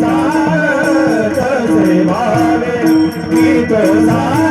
सारत सेवावे गीत सार